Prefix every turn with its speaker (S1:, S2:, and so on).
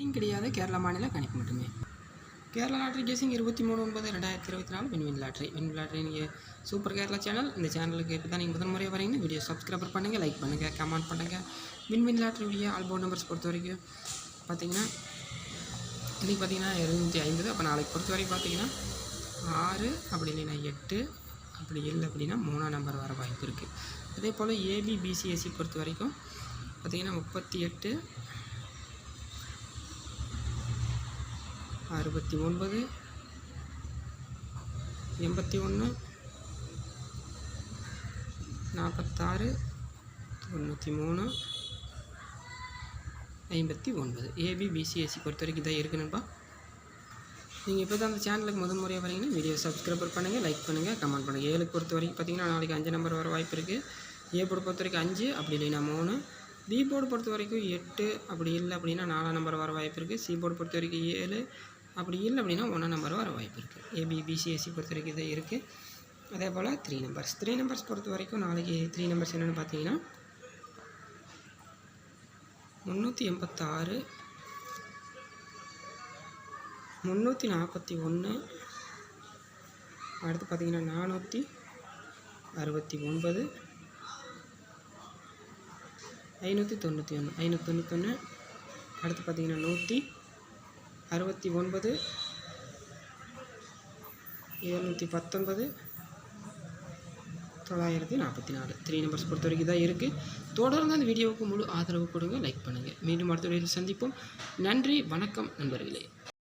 S1: டிங் கிடையாது கேரளா மாநில கணிப்பு மட்டுமே. கேரளா லாட்ரி கேசிங் இருபத்தி மூணு ஒன்பது ரெண்டாயிரத்தி இருபத்தி நாலு win win lottery win win lottery நீங்கள் சூப்பர் கேரளா சேனல். இந்த சேனலுக்கு இப்போ தான் நீங்கள் முதல் முறையாக வரீங்கன்னா வீடியோ சப்ஸ்கிரைபர் பண்ணுங்கள் லைக் பண்ணுங்கள் கமெண்ட் பண்ணுங்கள் விண்வின் லாட்ரியுடைய ஆல்போர்ட் நம்பர்ஸ் பொறுத்த வரைக்கும் பார்த்தீங்கன்னா இன்றைக்கி பார்த்தீங்கன்னா இருநூற்றி ஐம்பது அப்போ நாளைக்கு பொறுத்த வரைக்கும் பார்த்தீங்கன்னா ஆறு அப்படி இல்லைன்னா எட்டு அப்படி இல்லை அப்படின்னா மூணாம் நம்பர் வர வாய்ப்பு இருக்குது அதே போல் ஏபிபிசிஎஸ்சி பொறுத்த வரைக்கும் பார்த்தீங்கன்னா முப்பத்தி எட்டு அறுபத்தி ஒன்பது எண்பத்தி ஒன்று நாற்பத்தாறு தொண்ணூற்றி மூணு ஐம்பத்தி ஒன்பது. ஏபி பிசிஎஸ்சி பொறுத்த வரைக்கும் இதான் இருக்குனுப்பா நீங்கள் இப்போ தான் அந்த சேனலுக்கு முதல் முறையாக வரீங்கன்னா வீடியோ சப்ஸ்கிரைபர் பண்ணுங்கள் லைக் பண்ணுங்கள் கமெண்ட் பண்ணுங்கள் ஏழுக்கு பொறுத்த வரைக்கும் பார்த்தீங்கன்னா நாளைக்கு அஞ்சு நம்பர் வர வாய்ப்பு இருக்குது ஏ போர்டு பொறுத்த வரைக்கும் அஞ்சு அப்படி இல்லைன்னா மூணு. பி போர்டு பொறுத்த வரைக்கும் எட்டு அப்படி இல்லை அப்படின்னா நாலாம் நம்பர் வர வாய்ப்பு இருக்குது சி போர்டு பொறுத்த வரைக்கும் ஏழு அப்படி இல்லை அப்படின்னா ஒன்றாம் நம்பர் வர வாய்ப்பு இருக்குது ஏபி பிசிஎஸ்சி e பொறுத்த வரைக்கும் இது இருக்குது அதே போல் த்ரீ நம்பர்ஸ் த்ரீ நம்பர்ஸ் பொறுத்த வரைக்கும் நாளைக்கு த்ரீ நம்பர்ஸ் என்னென்னு பார்த்தீங்கன்னா முந்நூற்றி எண்பத்தாறு முந்நூற்றி நாற்பத்தி ஒன்று அடுத்து பார்த்திங்கன்னா நானூற்றி அறுபத்தி ஒன்பது ஐநூற்றி தொண்ணூற்றி ஒன்று ஐநூற்றி தொண்ணூத்தொன்று அடுத்து பார்த்திங்கன்னா நூற்றி அறுபத்தி ஒன்பது எழுநூற்றி பத்தொன்பது தொள்ளாயிரத்தி நாற்பத்தி நாலு. த்ரீ நம்பர்ஸ் பொறுத்த வரைக்கும் தான் இருக்குது தொடர்ந்து அந்த வீடியோவுக்கு முழு ஆதரவு கொடுங்க. லைக் பண்ணுங்கள் மீண்டும் அடுத்த வீடியோவில் சந்திப்போம். நன்றி வணக்கம் நண்பர்களே.